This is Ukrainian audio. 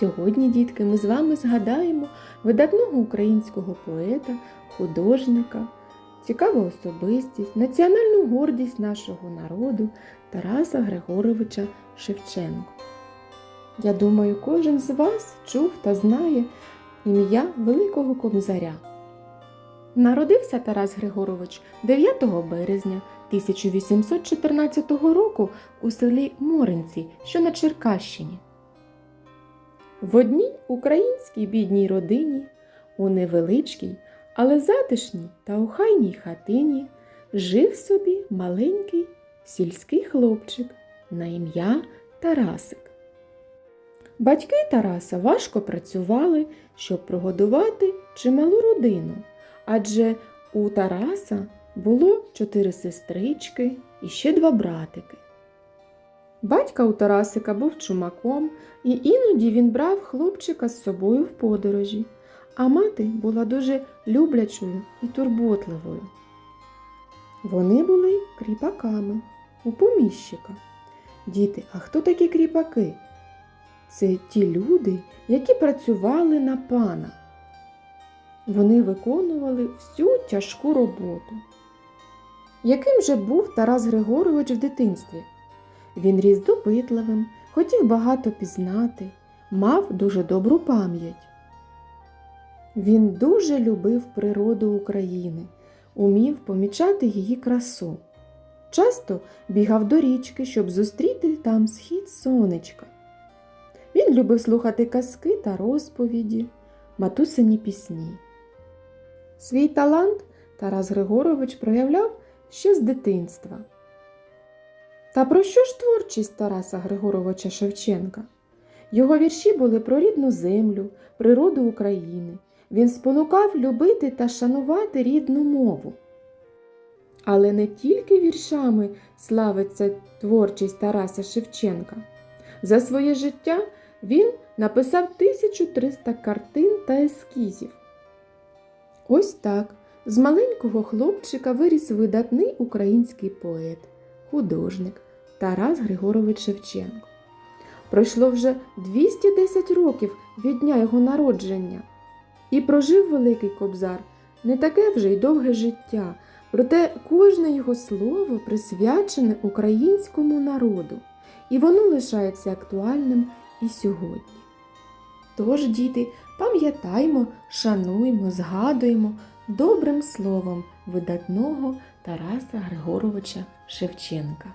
Сьогодні, дітки, ми з вами згадаємо видатного українського поета, художника, цікаву особистість, національну гордість нашого народу Тараса Григоровича Шевченка. Я думаю, кожен з вас чув та знає ім'я Великого Кобзаря. Народився Тарас Григорович 9 березня 1814 року у селі Моринці, що на Черкащині. В одній українській бідній родині, у невеличкій, але затишній та охайній хатині жив собі маленький сільський хлопчик на ім'я Тарасик. Батьки Тараса важко працювали, щоб прогодувати чималу родину, адже у Тараса було чотири сестрички і ще два братики. Батька у Тарасика був чумаком, і іноді він брав хлопчика з собою в подорожі, а мати була дуже люблячою і турботливою. Вони були кріпаками у поміщика. Діти, а хто такі кріпаки? Це ті люди, які працювали на пана. Вони виконували всю тяжку роботу. Яким же був Тарас Григорович в дитинстві? Він ріс допитливим, хотів багато пізнати, мав дуже добру пам'ять. Він дуже любив природу України, умів помічати її красу. Часто бігав до річки, щоб зустріти там схід сонечка. Він любив слухати казки та розповіді, матусині пісні. Свій талант Тарас Григорович проявляв ще з дитинства. Та про що ж творчість Тараса Григоровича Шевченка? Його вірші були про рідну землю, природу України. Він спонукав любити та шанувати рідну мову. Але не тільки віршами славиться творчість Тараса Шевченка. За своє життя він написав 1300 картин та ескізів. Ось так з маленького хлопчика виріс видатний український поет, художник Тарас Григорович Шевченко. Пройшло вже 210 років від дня його народження, і прожив Великий Кобзар не таке вже й довге життя, проте кожне його слово присвячене українському народу, і воно лишається актуальним і сьогодні. Тож, діти, пам'ятаймо, шануймо, згадуємо добрим словом видатного Тараса Григоровича Шевченка.